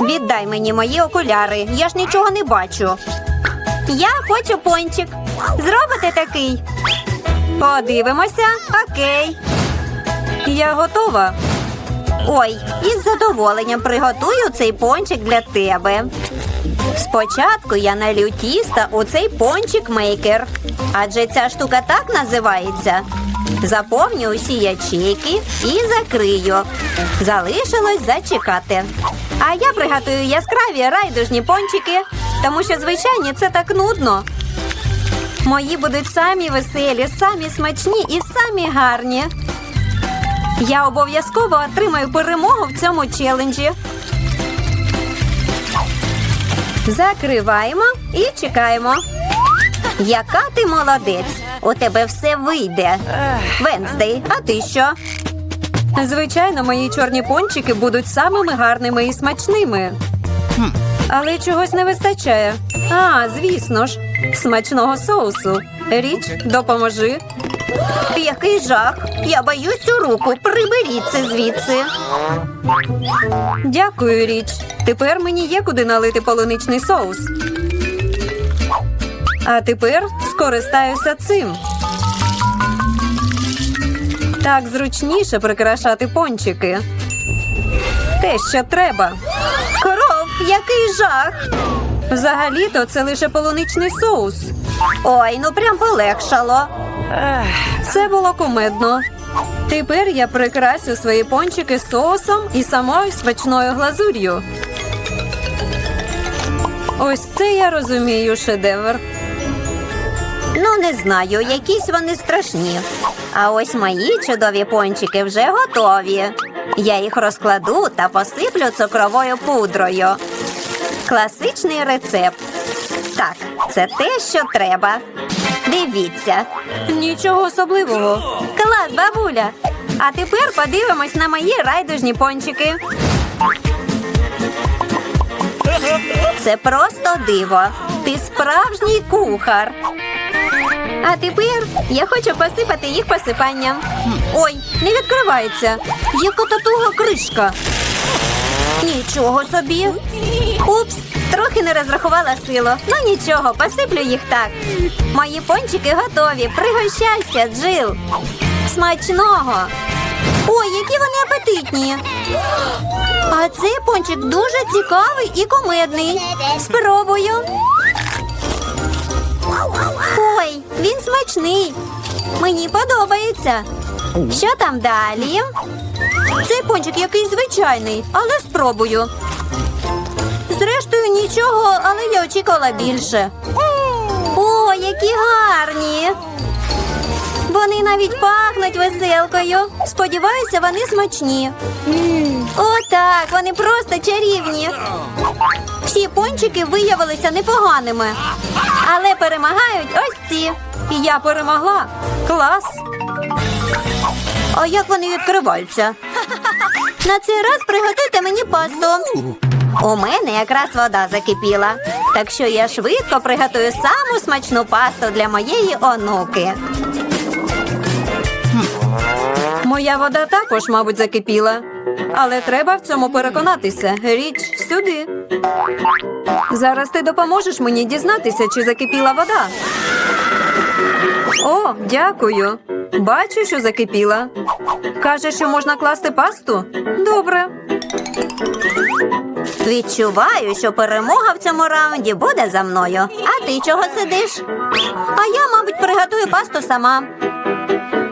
Віддай мені мої окуляри. Я ж нічого не бачу. Я хочу пончик. Зробите такий. Подивимося. Окей. Я готова. Ой, із задоволенням приготую цей пончик для тебе. Спочатку я налью тіста у цей пончик-мейкер. Адже ця штука так називається. Заповню усі ячейки і закрию. Залишилось зачекати. А я приготую яскраві райдужні пончики, тому що звичайні це так нудно. Мої будуть самі веселі, самі смачні і самі гарні. Я обов'язково отримаю перемогу в цьому челенджі. Закриваємо і чекаємо. Яка ти молодець! У тебе все вийде. Венздей, а ти що? Звичайно, мої чорні пончики будуть самими гарними і смачними. Але чогось не вистачає. А, звісно ж, смачного соусу. Річ, допоможи. Який жах! Я боюсь цю руку. Приберіть це звідси. Дякую, річ. Тепер мені є куди налити полуничний соус. А тепер скористаюся цим. Так зручніше прикрашати пончики. Те, що треба. Коров, який жах! Взагалі-то це лише полуничний соус. Ой, ну прям полегшало. Це було кумедно. Тепер я прикрасю свої пончики соусом і самою смачною глазур'ю. Ось це я розумію шедевр. Ну, не знаю, якісь вони страшні. А ось мої чудові пончики вже готові. Я їх розкладу та посиплю цукровою пудрою. Класичний рецепт. Так, це те, що треба. Дивіться. Нічого особливого. Клас, бабуля. А тепер подивимось на мої райдужні пончики. Це просто диво. Ти справжній кухар. А тепер я хочу посипати їх посипанням. Ой, не відкривається. Яка татуга кришка. Нічого собі. Упс, трохи не розрахувала силу. Ну нічого, посиплю їх так. Мої пончики готові. Пригощайся, Джил. Смачного. Ой, які вони апетитні. А цей пончик дуже цікавий і кумедний. Спробую. Він смачний. Мені подобається. Що там далі? Цей пончик якийсь звичайний, але спробую. Зрештою, нічого, але я очікувала більше. О, які гарні! Вони навіть пахнуть веселкою. Сподіваюся, вони смачні. Отак, вони просто чарівні. Всі пончики виявилися непоганими. Але перемагають ось ці. І я перемогла. Клас. А як вони відкриваються? На цей раз приготуйте мені пасту. У мене якраз вода закипіла. Так що я швидко приготую саму смачну пасту для моєї онуки. Моя вода також, мабуть, закипіла. Але треба в цьому переконатися. Річ сюди. Зараз ти допоможеш мені дізнатися, чи закипіла вода. О, дякую. Бачу, що закипіла. Каже, що можна класти пасту? Добре. Відчуваю, що перемога в цьому раунді буде за мною. А ти чого сидиш? А я, мабуть, приготую пасту сама.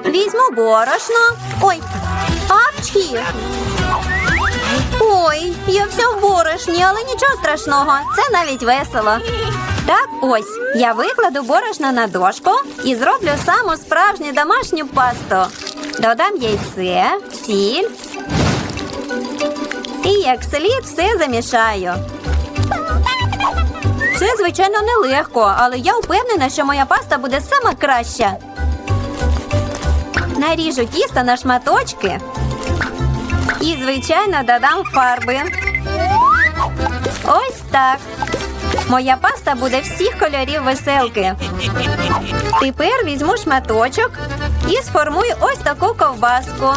Візьму борошно. Ой, апчхі. Ой, я вся в борошні, але нічого страшного. Це навіть весело. Так, ось я викладу борошно на дошку і зроблю саму справжню домашню пасту. Додам яйце, сіль. І як слід все замішаю. Це, звичайно, нелегко, але я впевнена, що моя паста буде сама краща. Наріжу тісто на шматочки. І, звичайно, додам фарби. Ось так. Моя паста буде всіх кольорів веселки. Тепер візьму шматочок і сформую ось таку ковбаску.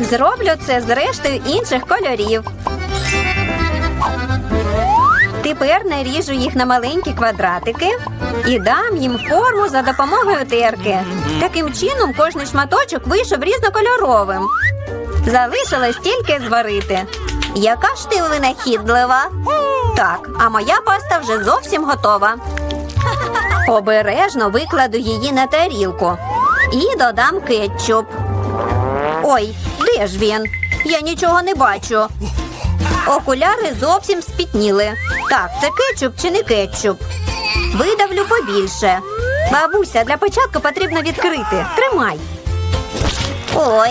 Зроблю це з рештою інших кольорів. Тепер наріжу їх на маленькі квадратики і дам їм форму за допомогою терки. Таким чином кожний шматочок вийшов різнокольоровим. Залишилось тільки зварити. Яка ж ти винахідлива? Так, а моя паста вже зовсім готова. Обережно викладу її на тарілку і додам кетчуп. Ой, де ж він? Я нічого не бачу. Окуляри зовсім спітніли. Так, це кетчуп чи не кетчуп? Видавлю побільше. Бабуся, для початку потрібно відкрити. Тримай. Ой.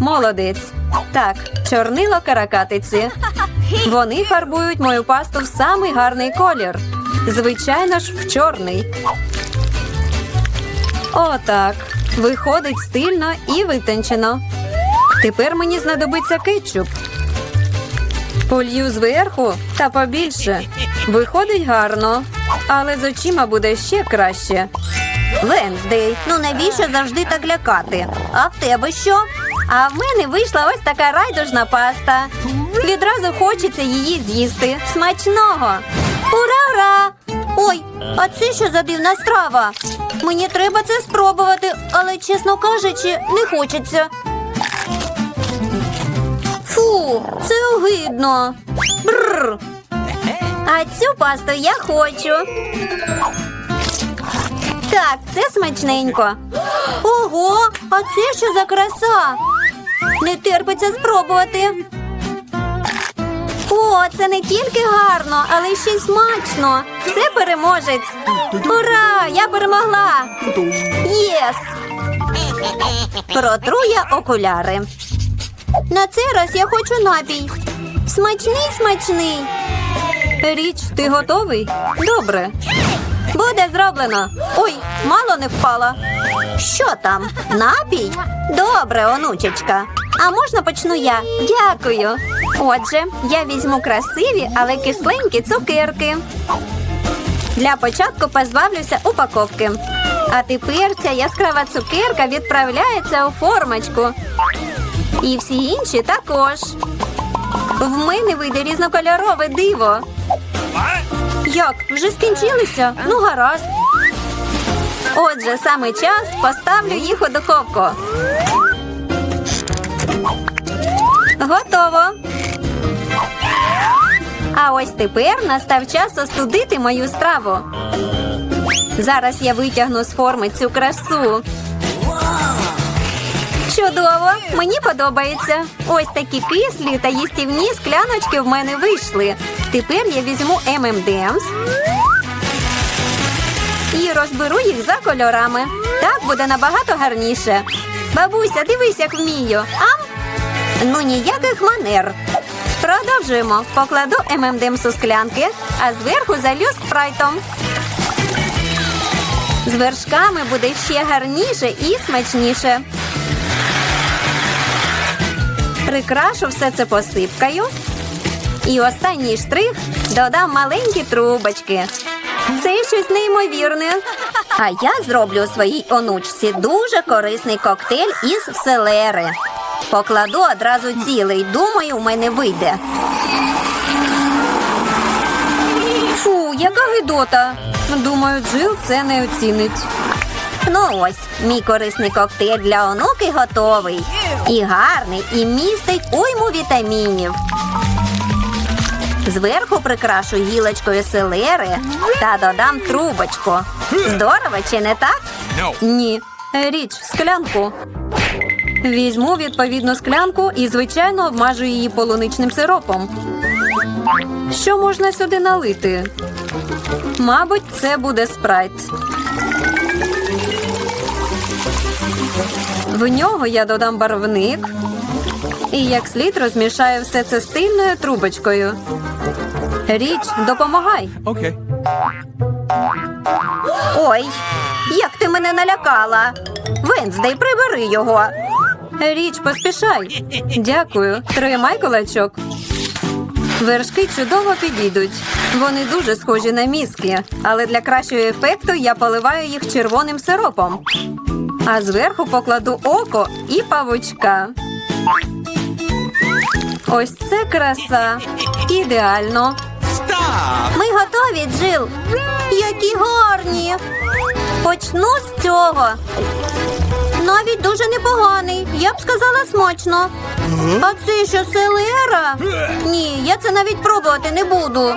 Молодець. Так, чорнило каракатиці. Вони фарбують мою пасту в самий гарний колір. Звичайно ж, в чорний. Отак. Виходить стильно і витончено. Тепер мені знадобиться кетчуп. Полью зверху та побільше. Виходить гарно, але з очима буде ще краще. Венздей, ну навіщо завжди так лякати? А в тебе що? А в мене вийшла ось така райдужна паста. Відразу хочеться її з'їсти. Смачного! Ура, ура! Ой, а це що за дивна страва? Мені треба це спробувати, але, чесно кажучи, не хочеться. Фу, це огидно. Бррр. А цю пасту я хочу. Так, це смачненько. Ого, а це що за краса? Не терпиться спробувати. О, це не тільки гарно, але ще й смачно. Це переможець. Ура! Я перемогла! Єс! Протру я окуляри. На цей раз я хочу напій. Смачний, смачний. Річ, ти готовий? Добре. Буде зроблено. Ой, мало не впала. Що там? Напій? Добре, онучечка. А можна почну я? Дякую. Отже, я візьму красиві, але кисленькі цукерки. Для початку позбавлюся упаковки. А тепер ця яскрава цукерка відправляється у формочку. І всі інші також. В мене вийде різнокольорове диво. Як? Вже скінчилися? Ну, гаразд. Отже, саме час поставлю їх у духовку. Готово. А ось тепер настав час остудити мою страву. Зараз я витягну з форми цю красу. Чудово! Мені подобається. Ось такі кислі та їстівні скляночки в мене вийшли. Тепер я візьму M&M's і розберу їх за кольорами. Так буде набагато гарніше. Бабуся, дивись, як вмію. Ам? Ну ніяких манер. Продовжуємо. Покладу M&M's у склянки, а зверху залью спрайтом. З вершками буде ще гарніше і смачніше. Прикрашу все це посипкою. І останній штрих додам маленькі трубочки. Це щось неймовірне. А я зроблю своїй онучці дуже корисний коктейль із селери. Покладу одразу цілий. Думаю, у мене вийде. Фу, яка гидота. Думаю, Джил це не оцінить. Ну ось, мій корисний коктейль для онуки готовий. І гарний, і містить уйму вітамінів. Зверху прикрашу гілочкою селери та додам трубочку. Здорово, чи не так? Ні. Річ, склянку. Візьму відповідну склянку і, звичайно, обмажу її полуничним сиропом. Що можна сюди налити? Мабуть, це буде спрайт. В нього я додам барвник І як слід розмішаю все це стильною трубочкою. Річ, допомагай. Okay. Ой, як ти мене налякала. Венздей, прибери його. Річ, поспішай. Дякую. Тримай кулачок. Вершки чудово підійдуть. Вони дуже схожі на мізки, але для кращого ефекту я поливаю їх червоним сиропом. А зверху покладу око і павучка. Ось це краса. Ідеально. Ми готові, Джил. Які гарні. Почну з цього. Навіть дуже непоганий. Я б сказала смачно. А це що, селера? Ні, я це навіть пробувати не буду.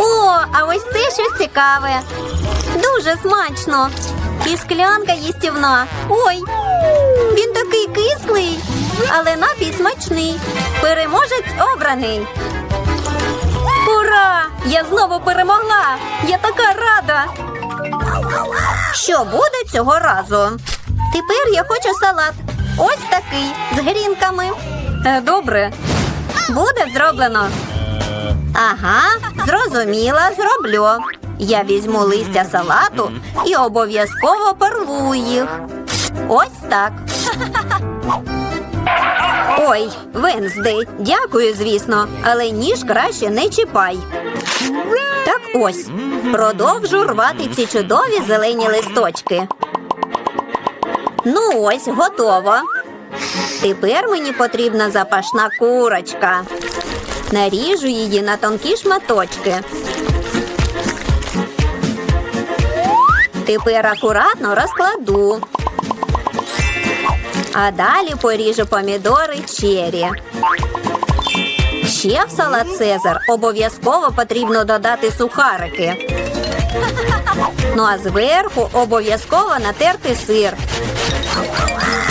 О, а ось це щось цікаве. Дуже смачно. І склянка їстівна. Ой, він такий кислий, але напій смачний. Переможець обраний. Ура! Я знову перемогла! Я така рада! Що буде цього разу? Тепер я хочу салат. Ось такий з грінками. Е, добре. Буде зроблено. Ага, зрозуміла, зроблю. Я візьму листя салату і обов'язково порву їх. Ось так. Ой, Венздей, дякую, звісно, але ніж краще не чіпай. Так ось, продовжу рвати ці чудові зелені листочки. Ну ось, готово. Тепер мені потрібна запашна курочка. Наріжу її на тонкі шматочки. Тепер акуратно розкладу. А далі поріжу помідори чері. Ще в салат Цезар обов'язково потрібно додати сухарики. Ну а зверху обов'язково натерти сир.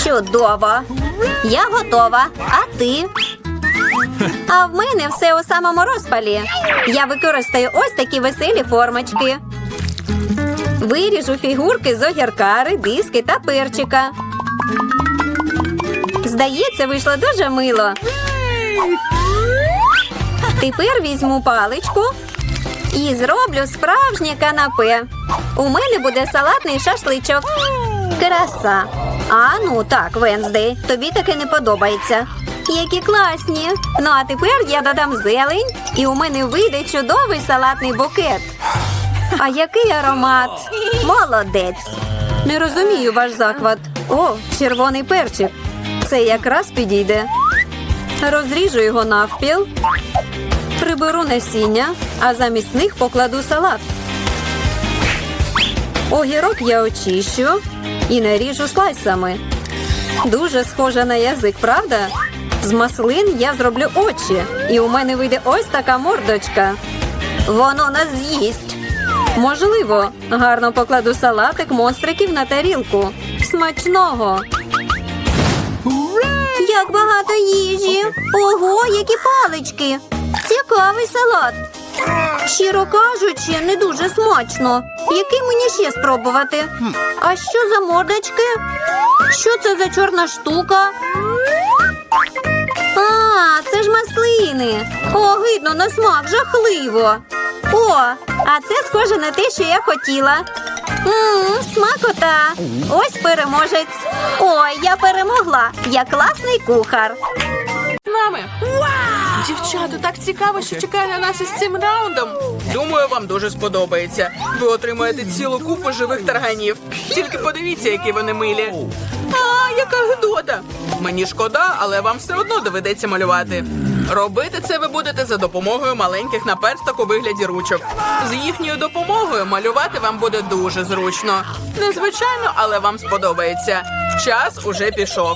Чудово! Я готова. А ти? А в мене все у самому розпалі. Я використаю ось такі веселі формочки. Виріжу фігурки з огірка, редиски та перчика. Здається, вийшло дуже мило. Тепер візьму паличку і зроблю справжнє канапе. У мене буде салатний шашличок. Краса. А ну так, Венздей, тобі таке не подобається. Які класні. Ну а тепер я додам зелень, і у мене вийде чудовий салатний букет. А який аромат? Молодець. Не розумію ваш захват. О, червоний перчик. Це якраз підійде. Розріжу його навпіл, приберу насіння, а замість них покладу салат. Огірок я очищу і наріжу слайсами. Дуже схоже на язик, правда? З маслин я зроблю очі, і у мене вийде ось така мордочка. Воно нас з'їсть. Можливо, гарно покладу салатик монстриків на тарілку. Смачного. Як багато їжі. Ого, які палички. Цікавий салат. Щиро кажучи, не дуже смачно. Який мені ще спробувати? А що за мордочки? Що це за чорна штука? А, це ж маслини. Огидно на смак, жахливо. О, а це схоже на те, що я хотіла. Ммм, смакота. Ось переможець. Ой, я перемогла. Я класний кухар. з нами. Дівчата, так цікаво, що чекає на нас із цим раундом. Думаю, вам дуже сподобається. Ви отримаєте цілу купу живих тарганів. Тільки подивіться, які вони милі. А, яка гидота! Мені шкода, але вам все одно доведеться малювати. Робити це ви будете за допомогою маленьких наперсток у вигляді ручок. З їхньою допомогою малювати вам буде дуже зручно. Незвичайно, але вам сподобається. Час уже пішов.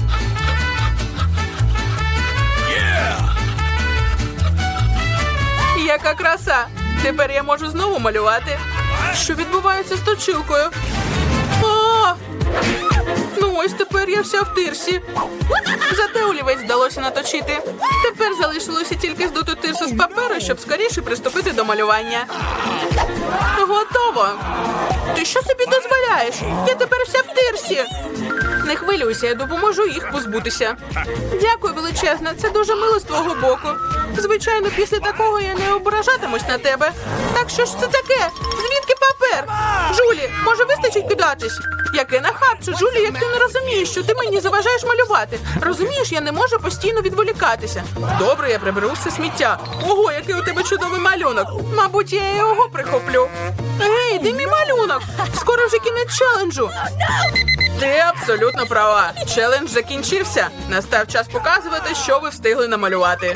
Яка краса! Тепер я можу знову малювати. Що відбувається з точилкою? А! Ну ось тепер я вся в тирсі. Зате олівець вдалося наточити. Тепер залишилося тільки здути тирсу з паперу, щоб скоріше приступити до малювання. Готово. Ти що собі дозволяєш? Я тепер вся в тирсі. Не хвилюйся, я допоможу їх позбутися. Дякую величезне, це дуже мило з твого боку. Звичайно, після такого я не ображатимусь на тебе. Так що ж це таке? Звідки папер? Жулі, може вистачить кидатись? Яке нахабче, Жулі, як ти не розумієш, що ти мені заважаєш малювати. Розумієш, я не можу постійно відволікатися. Добре, я приберу все сміття. Ого, який у тебе чудовий малюнок. Мабуть, я його прихоплю. Гей, де мій малюнок? Скоро вже кінець челенджу. Ти абсолютно права. Челендж закінчився. Настав час показувати, що ви встигли намалювати.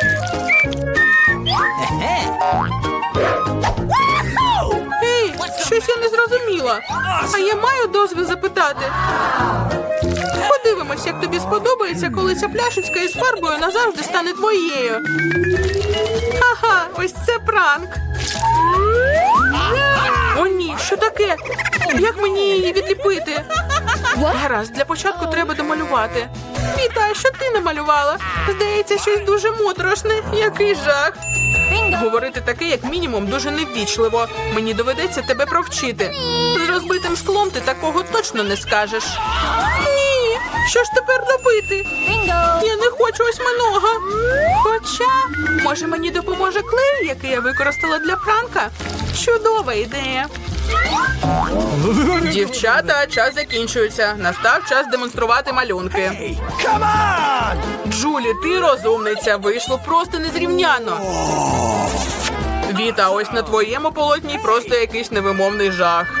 Щось я не зрозуміла. А я маю дозвіл запитати. Подивимось, як тобі сподобається, коли ця пляшечка із фарбою назавжди стане твоєю. Ха-ха, ось це пранк. О, ні, що таке? Як мені її відліпити? Гаразд, для початку треба домалювати. Віта, що ти намалювала? Здається, щось дуже моторошне. Який жах. Говорити таке, як мінімум, дуже неввічливо. Мені доведеться тебе провчити. З розбитим склом ти такого точно не скажеш. Ні, що ж тепер робити? Я не хочу осьминога. Хоча, може, мені допоможе клей, який я використала для пранка? Чудова ідея. Дівчата, час закінчується. Настав час демонструвати малюнки. Джулі, ти розумниця, вийшло просто незрівняно. Віта, ось на твоєму полотні просто якийсь невимовний жах.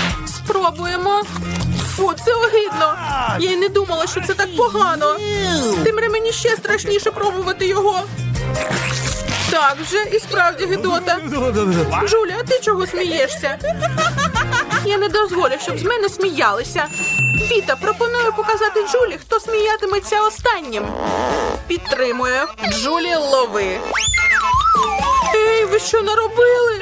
Спробуємо. Фу, це огидно. Я й не думала, що це так погано. Тимре мені ще страшніше пробувати його. Так вже і справді гидота. Джуля, а ти чого смієшся? Я не дозволю, щоб з мене сміялися. Віта, пропоную показати Джулі, хто сміятиметься останнім. Підтримую. Джулі, лови. Ей, ви що наробили?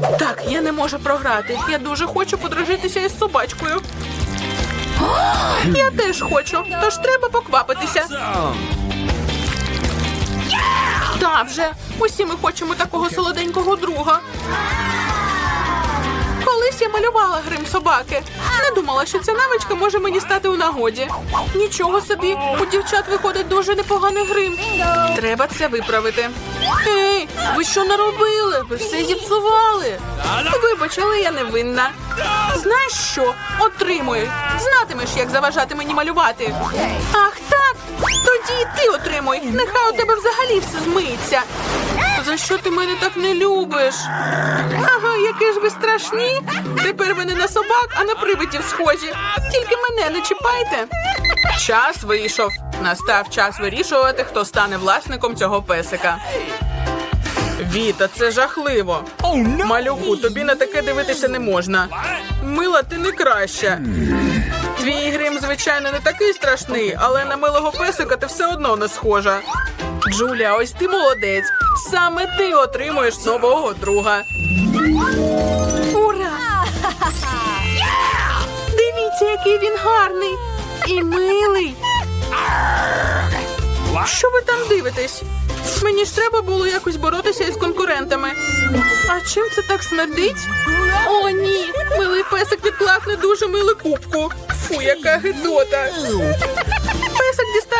Так, я не можу програти. Я дуже хочу подружитися із собачкою. Я теж хочу, тож треба поквапитися. Та вже. Усі ми хочемо такого солоденького друга. Колись я малювала грим собаки. Не думала, що ця навичка може мені стати у нагоді. Нічого собі, у дівчат виходить дуже непоганий грим. Треба це виправити. Ей, ви що наробили? Ви все зіпсували. Вибач, але я не винна. Знаєш що? Отримуй. Знатимеш, як заважати мені малювати. Ах так. Тоді і ти отримуй. Нехай у тебе взагалі все змиється. За що ти мене так не любиш? Ага, які ж ви страшні. Тепер ви не на собак, а на привидів схожі. Тільки мене не чіпайте. Час вийшов. Настав час вирішувати, хто стане власником цього песика. Віта, це жахливо. Малюку, тобі на таке дивитися не можна. Мила, ти не краща. Звичайно, не такий страшний, але на милого песика ти все одно не схожа. Джуля, ось ти молодець. Саме ти отримуєш нового друга. Ура! Дивіться, який він гарний і милий. Що ви там дивитесь? Мені ж треба було якось боротися із конкурентами. А чим це так смердить? О, ні! Милий песик відклав не дуже милу кубку. Фу, яка гидота.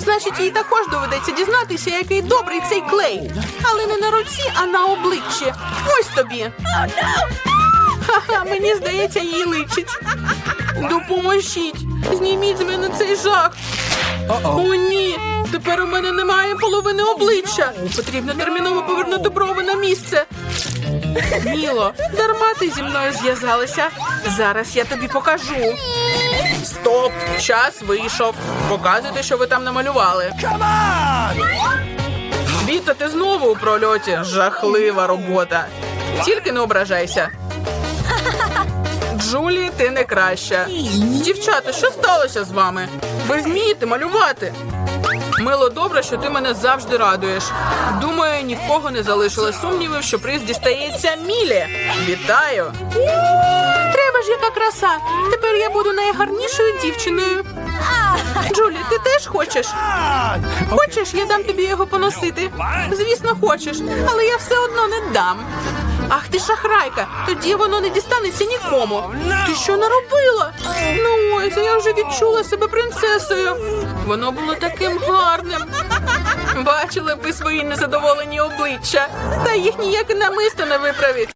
Значить, їй також доведеться дізнатися, який добрий цей клей. Але не на руці, а на обличчі. Ось тобі. Ха-ха, мені здається, їй личить. Допоможіть. Зніміть з мене цей жах. О, ні. Тепер у мене немає половини обличчя. Потрібно терміново повернути брови на місце. Міло, дарма ти зі мною зв'язалася. Зараз я тобі покажу. Стоп! Час вийшов. Показуйте, що ви там намалювали. Віта, ти знову у прольоті. Жахлива робота. Тільки не ображайся. Джулі, ти не краща. Дівчата, що сталося з вами? Ви вмієте малювати? Мило, добре, що ти мене завжди радуєш. Думаю, ні в кого не залишилось сумнівів, що приз дістається Мілі. Вітаю! Треба ж яка краса. Тепер я буду найгарнішою дівчиною. Джулі, ти теж хочеш? Хочеш, я дам тобі його поносити? Звісно, хочеш, але я все одно не дам. Ах ти шахрайка! Тоді воно не дістанеться нікому. Ти що наробила? Ну а я вже відчула себе принцесою. Воно було таким гарним. Бачили б ви свої незадоволені обличчя, та їх ніяке намисто не виправить.